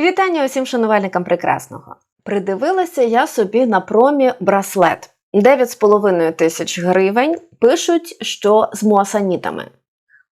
Вітання усім шанувальникам прекрасного. Придивилася я собі на промі браслет 9,5 тисяч гривень. Пишуть, що з муасанітами.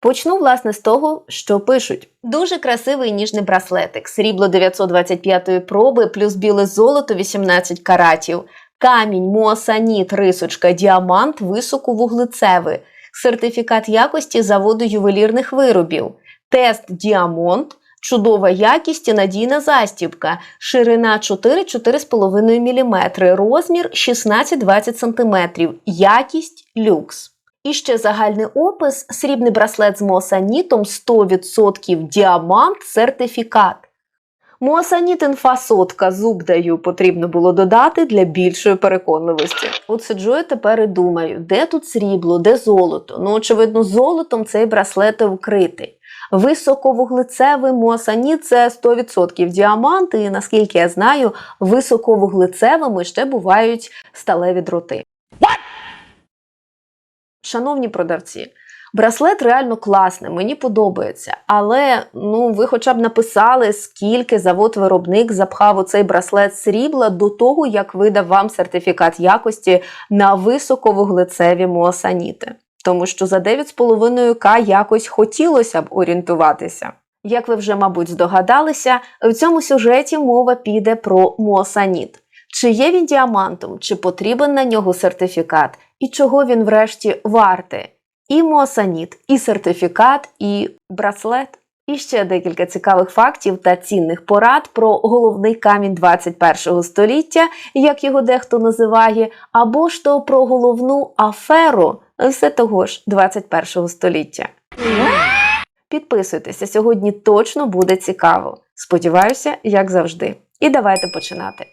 Почну, власне, з того, що пишуть. Дуже красивий ніжний браслетик, срібло 925 проби, плюс біле золото 18 каратів, камінь, муасаніт, рисочка, діамант, високовуглецевий, сертифікат якості заводу ювелірних виробів, тест діамонт, чудова якість і надійна застібка, ширина 4-4,5 мм, розмір 16-20 см, якість люкс. І ще загальний опис: срібний браслет з моасанітом 100% діамант сертифікат. Моасаніт інфа сотка, зуб даю, потрібно було додати для більшої переконливості. От сиджу я тепер і думаю, де тут срібло, де золото. Ну, очевидно, золотом цей браслет вкритий. Високовуглецевий моасаніт це 100% діамант, і наскільки я знаю, високовуглецевими ще бувають сталеві дроти. Шановні продавці, браслет реально класний, мені подобається. Але ну, ви хоча б написали, скільки завод-виробник запхав у цей браслет срібла до того, як видав вам сертифікат якості на високовуглецеві муасаніти. Тому що за 9,5К якось хотілося б орієнтуватися. Як ви вже, мабуть, здогадалися, в цьому сюжеті мова піде про муасаніт. Чи є він діамантом, чи потрібен на нього сертифікат, і чого він врешті вартий? І муасаніт, і сертифікат, і браслет. І ще декілька цікавих фактів та цінних порад про головний камінь 21 століття, як його дехто називає, або ж то про головну аферу все того ж 21 століття. Підписуйтеся, сьогодні точно буде цікаво. Сподіваюся, як завжди. І давайте починати.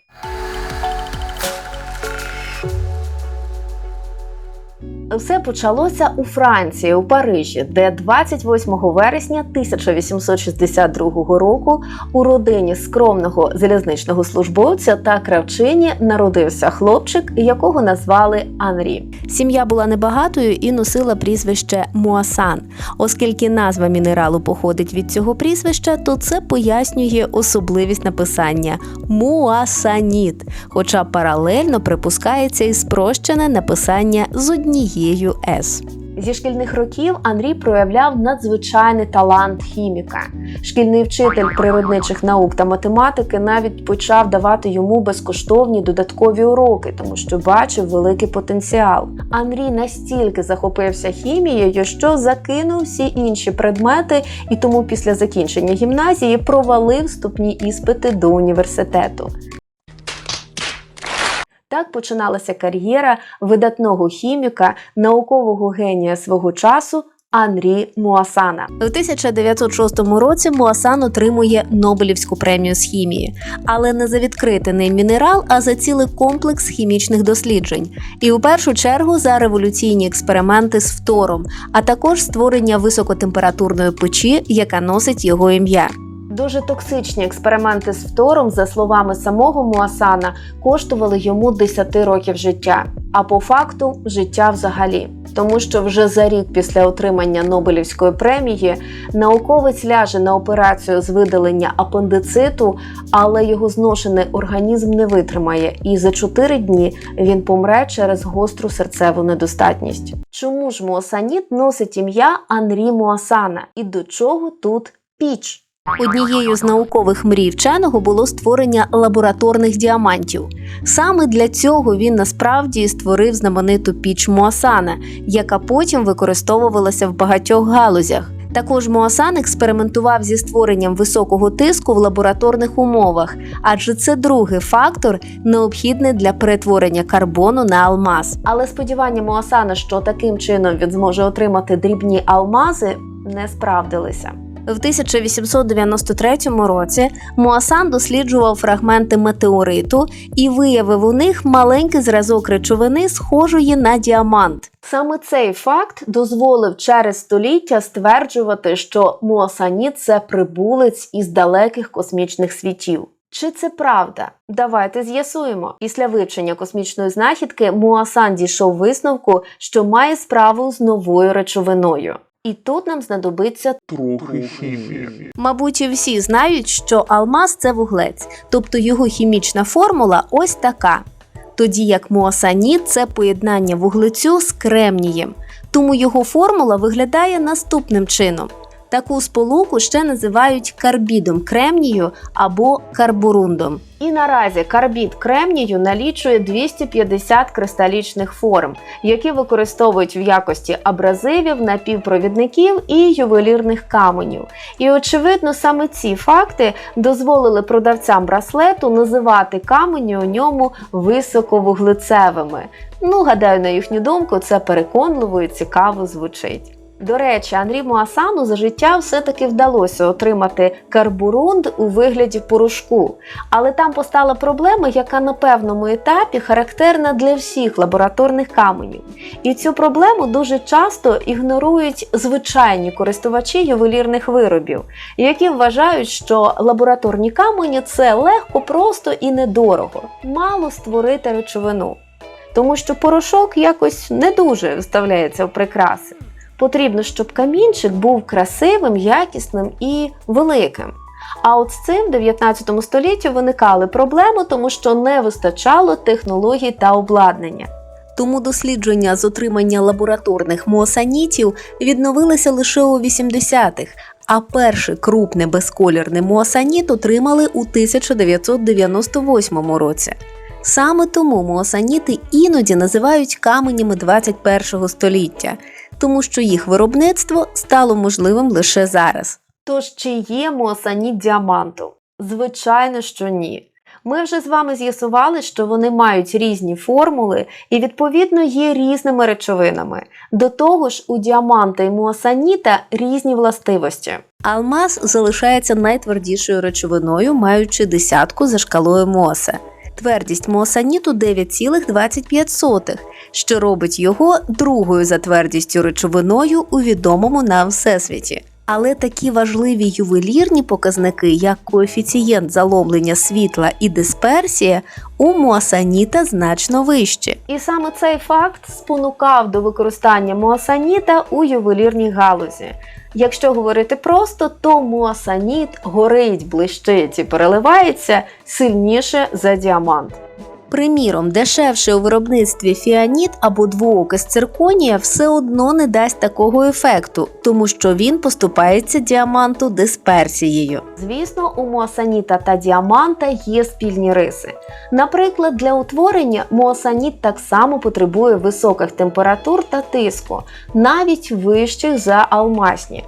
Все почалося у Франції, у Парижі, де 28 вересня 1862 року у родині скромного залізничного службовця та кравчині народився хлопчик, якого назвали Анрі. Сім'я була небагатою і носила прізвище Муасан. Оскільки назва мінералу походить від цього прізвища, то це пояснює особливість написання муасаніт, хоча паралельно припускається і спрощене написання з однією С. Зі шкільних років Андрій проявляв надзвичайний талант хіміка. Шкільний вчитель природничих наук та математики навіть почав давати йому безкоштовні додаткові уроки, тому що бачив великий потенціал. Андрій настільки захопився хімією, що закинув всі інші предмети, і тому після закінчення гімназії провалив вступні іспити до університету. Так починалася кар'єра видатного хіміка, наукового генія свого часу Анрі Муасана. У 1906 році Муасан отримує Нобелівську премію з хімії, але не за відкритий ним мінерал, а за цілий комплекс хімічних досліджень. І у першу чергу за революційні експерименти з фтором, а також створення високотемпературної печі, яка носить його ім'я. Дуже токсичні експерименти з фтором, за словами самого Муасана, коштували йому 10 років життя, а по факту життя взагалі. Тому що вже за рік після отримання Нобелівської премії науковець ляже на операцію з видалення апендициту, але його зношений організм не витримає, і за 4 дні він помре через гостру серцеву недостатність. Чому ж Муасаніт носить ім'я Анрі Муасана? І до чого тут піч? Однією з наукових мрій вченого було створення лабораторних діамантів. Саме для цього він насправді створив знамениту піч Муасана, яка потім використовувалася в багатьох галузях. Також Муасан експериментував зі створенням високого тиску в лабораторних умовах, адже це другий фактор, необхідний для перетворення карбону на алмаз. Але сподівання Муасана, що таким чином він зможе отримати дрібні алмази, не справдилися. В 1893 році Муасан досліджував фрагменти метеориту і виявив у них маленький зразок речовини, схожої на діамант. Саме цей факт дозволив через століття стверджувати, що Муасаніт – це прибулець із далеких космічних світів. Чи це правда? Давайте з'ясуємо. Після вивчення космічної знахідки Муасан дійшов висновку, що має справу з новою речовиною. І тут нам знадобиться трохи хімії. Мабуть, всі знають, що алмаз це вуглець, тобто його хімічна формула ось така. Тоді як муасаніт це поєднання вуглецю з кремнієм, тому його формула виглядає наступним чином. Таку сполуку ще називають карбідом кремнію або карбурундом. І наразі карбід кремнію налічує 250 кристалічних форм, які використовують в якості абразивів, напівпровідників і ювелірних каменів. І очевидно, саме ці факти дозволили продавцям браслету називати камені у ньому високовуглецевими. Ну, гадаю, на їхню думку, це переконливо і цікаво звучить. До речі, Анрі Муасану за життя все-таки вдалося отримати карбурунд у вигляді порошку, але там постала проблема, яка на певному етапі характерна для всіх лабораторних каменів. І цю проблему дуже часто ігнорують звичайні користувачі ювелірних виробів, які вважають, що лабораторні камені це легко, просто і недорого. Мало створити речовину, тому що порошок якось не дуже вставляється в прикраси. Потрібно, щоб камінчик був красивим, якісним і великим. А от з цим в 19 столітті виникали проблеми, тому що не вистачало технологій та обладнання. Тому дослідження з отримання лабораторних муасанітів відновилися лише у 80-х, а перший крупний безколірний муасаніт отримали у 1998 році. Саме тому муасаніти іноді називають каменями 21 століття, тому що їх виробництво стало можливим лише зараз. Тож чи є муасаніт діаманту? Звичайно, що ні. Ми вже з вами з'ясували, що вони мають різні формули і, відповідно, є різними речовинами. До того ж, у діаманта і муасаніта різні властивості. Алмаз залишається найтвердішою речовиною, маючи десятку за шкалою Мосе. Твердість муасаніту 9,25, що робить його другою за твердістю речовиною у відомому нам всесвіті. Але такі важливі ювелірні показники, як коефіцієнт заломлення світла і дисперсія, у муасаніта значно вищі. І саме цей факт спонукав до використання муасаніта у ювелірній галузі. Якщо говорити просто, то муасаніт горить, блищить і переливається сильніше за діамант. Приміром, дешевше у виробництві фіаніт або двоокис цирконія все одно не дасть такого ефекту, тому що він поступається діаманту дисперсією. Звісно, у муасаніта та діаманта є спільні риси. Наприклад, для утворення муасаніт так само потребує високих температур та тиску, навіть вищих за алмазні.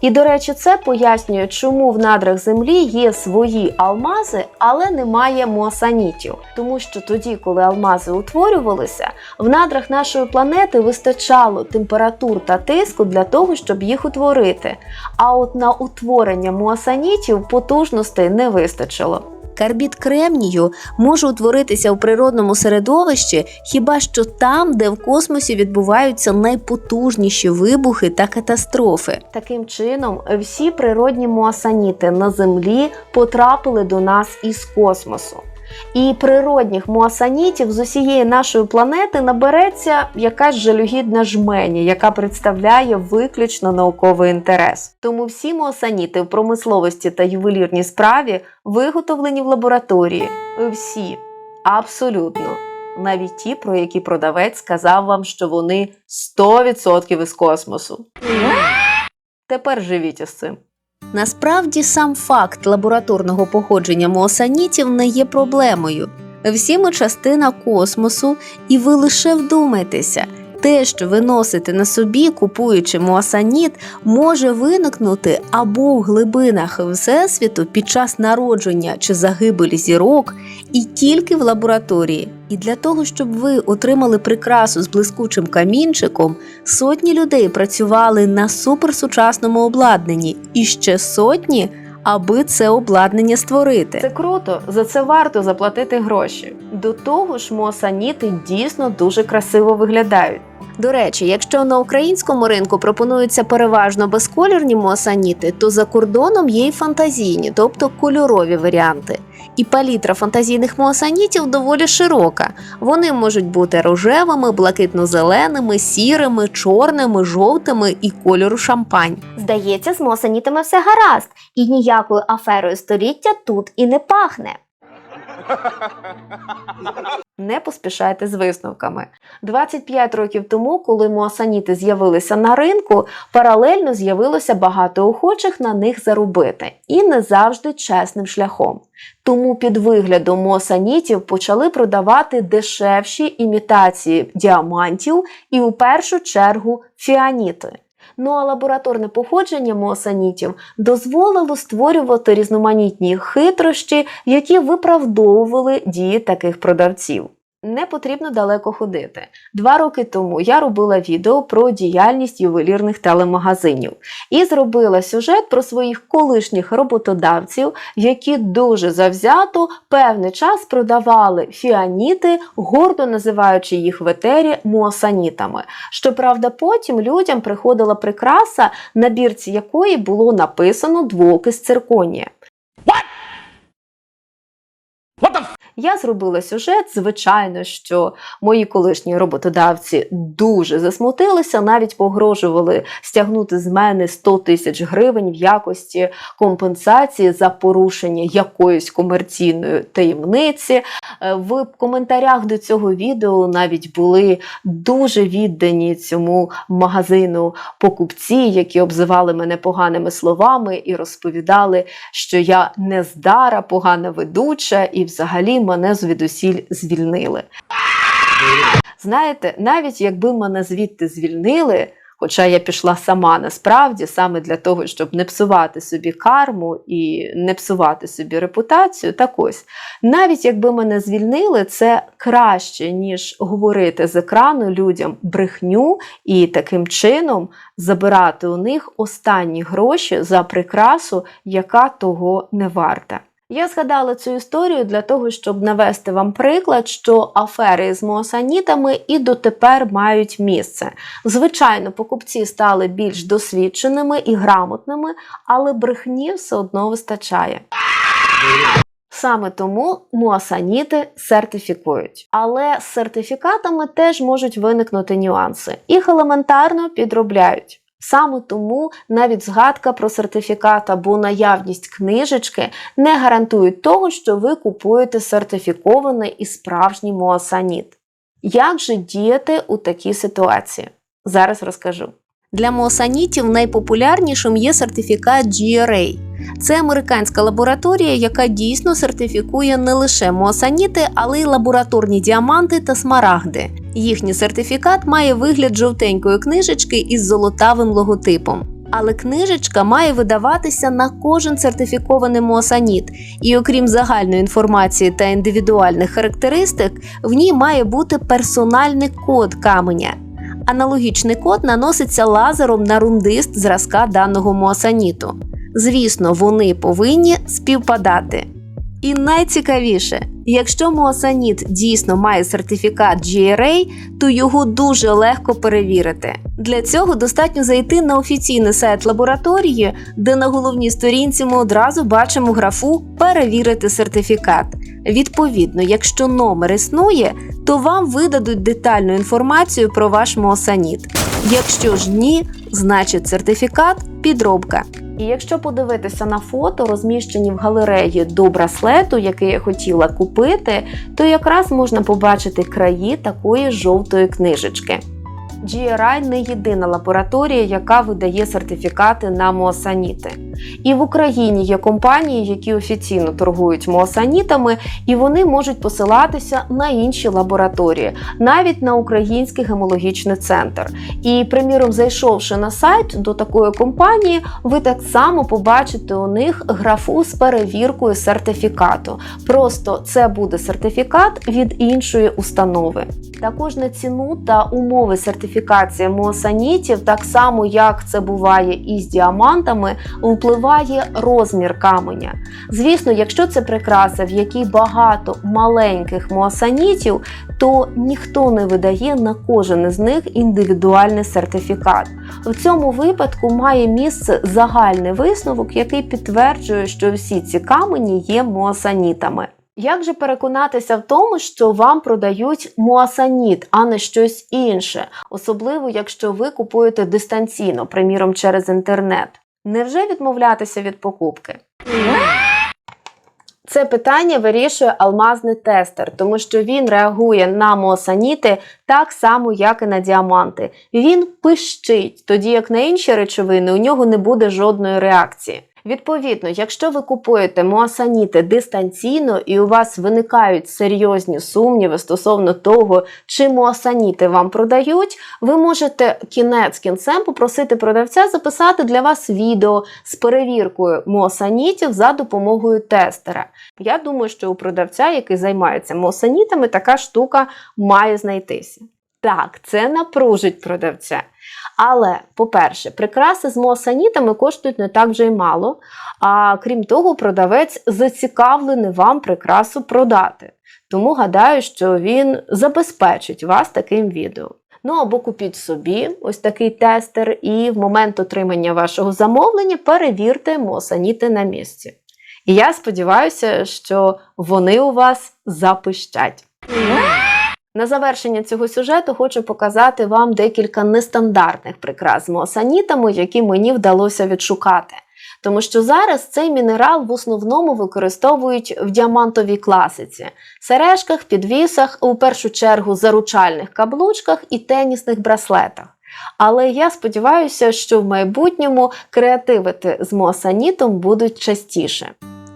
І, до речі, це пояснює, чому в надрах землі є свої алмази, але немає муасанітів. Тому що тоді, коли алмази утворювалися, в надрах нашої планети вистачало температур та тиску для того, щоб їх утворити. А от на утворення муасанітів потужностей не вистачило. Карбід кремнію може утворитися у природному середовищі хіба що там, де в космосі відбуваються найпотужніші вибухи та катастрофи. Таким чином, всі природні муасаніти на Землі потрапили до нас із космосу. І природних муасанітів з усієї нашої планети набереться якась жалюгідна жменя, яка представляє виключно науковий інтерес. Тому всі муасаніти в промисловості та ювелірній справі виготовлені в лабораторії. Всі, абсолютно. Навіть ті, про які продавець сказав вам, що вони 100% із космосу. Тепер живіть із цим. Насправді сам факт лабораторного походження моосанітів не є проблемою. Всі ми частина космосу, і ви лише вдумайтеся, те, що ви носите на собі, купуючи муасаніт, може виникнути або у глибинах Всесвіту під час народження чи загибелі зірок, і тільки в лабораторії. І для того, щоб ви отримали прикрасу з блискучим камінчиком, сотні людей працювали на суперсучасному обладнанні, і ще сотні, аби це обладнання створити. Це круто, за це варто заплатити гроші. До того ж, муасаніти дійсно дуже красиво виглядають. До речі, якщо на українському ринку пропонуються переважно безколірні муасаніти, то за кордоном є й фантазійні, тобто кольорові варіанти. І палітра фантазійних муасанітів доволі широка. Вони можуть бути рожевими, блакитно-зеленими, сірими, чорними, жовтими і кольору шампань. Здається, з мосанітами все гаразд, і ніякою аферою століття тут і не пахне. Не поспішайте з висновками. 25 років тому, коли муасаніти з'явилися на ринку, паралельно з'явилося багато охочих на них заробити, і не завжди чесним шляхом. Тому під виглядом муасанітів почали продавати дешевші імітації діамантів і у першу чергу фіаніти. Ну а лабораторне походження моосанітів дозволило створювати різноманітні хитрощі, які виправдовували дії таких продавців. Не потрібно далеко ходити. Два роки тому я робила відео про діяльність ювелірних телемагазинів і зробила сюжет про своїх колишніх роботодавців, які дуже завзято певний час продавали фіаніти, гордо називаючи їх в етері муасанітами. Щоправда, потім людям приходила прикраса, на бірці якої було написано двокис цирконія. Я зробила сюжет. Звичайно, що мої колишні роботодавці дуже засмутилися, навіть погрожували стягнути з мене 100 тисяч гривень в якості компенсації за порушення якоїсь комерційної таємниці. Е, В коментарях до цього відео навіть були дуже віддані цьому магазину покупці, які обзивали мене поганими словами і розповідали, що я нездара, погана ведуча, і взагалі мене звідусіль звільнили. Знаєте, навіть якби мене звідти звільнили, хоча я пішла сама насправді саме для того, щоб не псувати собі карму і не псувати собі репутацію, так ось, навіть якби мене звільнили, це краще, ніж говорити з екрану людям брехню і таким чином забирати у них останні гроші за прикрасу, яка того не варта. Я згадала цю історію для того, щоб навести вам приклад, що афери з муасанітами і дотепер мають місце. Звичайно, покупці стали більш досвідченими і грамотними, але брехні все одно вистачає. Саме тому муасаніти сертифікують. Але з сертифікатами теж можуть виникнути нюанси. Їх елементарно підробляють. Саме тому навіть згадка про сертифікат або наявність книжечки не гарантують того, що ви купуєте сертифікований і справжній муасаніт. Як же діяти у такій ситуації? Зараз розкажу. Для муасанітів найпопулярнішим є сертифікат GRA. Це американська лабораторія, яка дійсно сертифікує не лише муасаніти, але й лабораторні діаманти та смарагди. Їхній сертифікат має вигляд жовтенької книжечки із золотавим логотипом. Але книжечка має видаватися на кожен сертифікований муасаніт, і окрім загальної інформації та індивідуальних характеристик, в ній має бути персональний код каменя. Аналогічний код наноситься лазером на рундист зразка даного муасаніту. Звісно, вони повинні співпадати. І найцікавіше, якщо муасаніт дійсно має сертифікат GRA, то його дуже легко перевірити. Для цього достатньо зайти на офіційний сайт лабораторії, де на головній сторінці ми одразу бачимо графу Перевірити сертифікат. Відповідно, якщо номер існує, то вам видадуть детальну інформацію про ваш муасаніт. Якщо ж ні, значить сертифікат підробка. І якщо подивитися на фото, розміщені в галереї до браслету, який я хотіла купити, то якраз можна побачити краї такої жовтої книжечки. GRI не єдина лабораторія, яка видає сертифікати на муасаніти. І в Україні є компанії, які офіційно торгують муасанітами, і вони можуть посилатися на інші лабораторії, навіть на український гемологічний центр. І, приміром, зайшовши на сайт до такої компанії, ви так само побачите у них графу з перевіркою сертифікату. Просто це буде сертифікат від іншої установи. Також на ціну та умови сертифікату сертифікація моосанітів, так само як це буває із діамантами, впливає розмір каменя. Звісно, якщо це прикраса, в якій багато маленьких моосанітів, то ніхто не видає на кожен із них індивідуальний сертифікат. В цьому випадку має місце загальний висновок, який підтверджує, що всі ці камені є моасанітами. Як же переконатися в тому, що вам продають муасаніт, а не щось інше, особливо якщо ви купуєте дистанційно, приміром через інтернет? Невже відмовлятися від покупки? Це питання вирішує алмазний тестер, тому що він реагує на моосаніти так само, як і на діаманти. Він пищить, тоді як на інші речовини у нього не буде жодної реакції. Відповідно, якщо ви купуєте моасаніти дистанційно і у вас виникають серйозні сумніви стосовно того, чи моасаніти вам продають, ви можете кінець кінцем попросити продавця записати для вас відео з перевіркою моасанітів за допомогою тестера. Я думаю, що у продавця, який займається моасанітами, така штука має знайтися. Так, це напружить продавця. Але, по-перше, прикраси з моосанітами коштують не так вже й мало. А крім того, продавець зацікавлений вам прикрасу продати. Тому гадаю, що він забезпечить вас таким відео. Ну або купіть собі ось такий тестер, і в момент отримання вашого замовлення перевірте моосаніти на місці. І я сподіваюся, що вони у вас запищать. На завершення цього сюжету хочу показати вам декілька нестандартних прикрас з моосанітами, які мені вдалося відшукати. Тому що зараз цей мінерал в основному використовують в діамантовій класиці, сережках, підвісах, у першу чергу заручальних каблучках і тенісних браслетах. Але я сподіваюся, що в майбутньому креативити з моосанітом будуть частіше.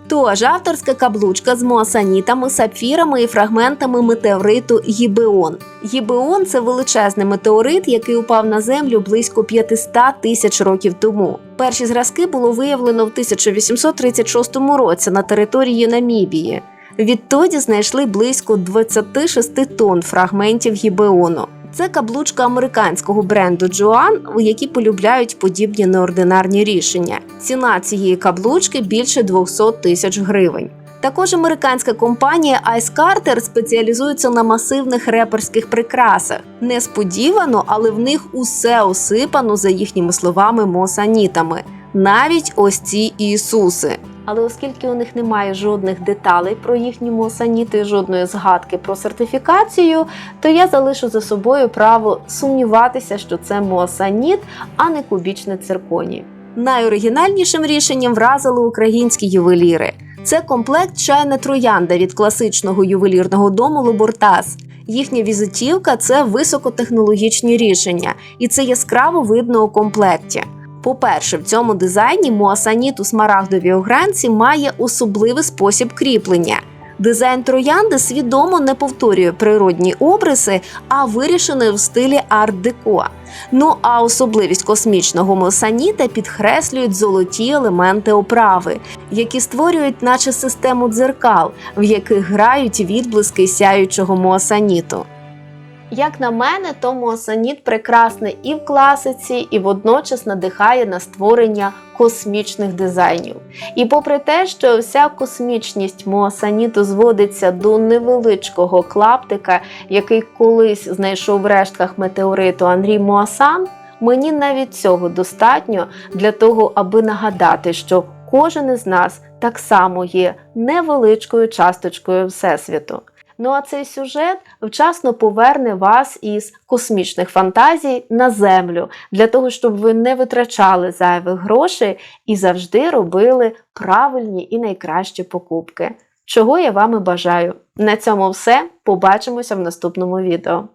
Тож авторська каблучка з моасанітами, сапфірами і фрагментами метеориту Гібеон. Гібеон це величезний метеорит, який упав на землю близько 500 тисяч років тому. Перші зразки було виявлено в 1836 році на території Намібії. Відтоді знайшли близько 26 тонн фрагментів гібеону. Це каблучка американського бренду у які полюбляють подібні неординарні рішення. Ціна цієї каблучки більше 200 тисяч гривень. Також американська компанія Ice Carter спеціалізується на масивних реперських прикрасах. Несподівано, але в них усе осипано, за їхніми словами, мосанітами. Навіть ось ці Ісуси. Але оскільки у них немає жодних деталей про їхні мосаніти, і жодної згадки про сертифікацію, то я залишу за собою право сумніватися, що це мосаніт, а не кубічне цирконій. Найоригінальнішим рішенням вразили українські ювеліри. Це комплект чайна троянда від класичного ювелірного дому Лобуртас. Їхня візитівка це високотехнологічні рішення, і це яскраво видно у комплекті. По-перше, в цьому дизайні муасаніт у смарагдовій огранці має особливий спосіб кріплення. Дизайн троянди свідомо не повторює природні обриси, а вирішений в стилі арт-деко. Ну а особливість космічного муасаніта підкреслюють золоті елементи оправи, які створюють, наче систему дзеркал, в яких грають відблиски сяючого муасаніту. Як на мене, то муасаніт прекрасний і в класиці, і водночас надихає на створення космічних дизайнів. І попри те, що вся космічність муасаніту зводиться до невеличкого клаптика, який колись знайшов в рештках метеориту Анрій Муасан, мені навіть цього достатньо для того, аби нагадати, що кожен із нас так само є невеличкою часточкою Всесвіту. Ну а цей сюжет вчасно поверне вас із космічних фантазій на землю для того, щоб ви не витрачали зайвих грошей і завжди робили правильні і найкращі покупки. Чого я вам і бажаю. На цьому все. Побачимося в наступному відео.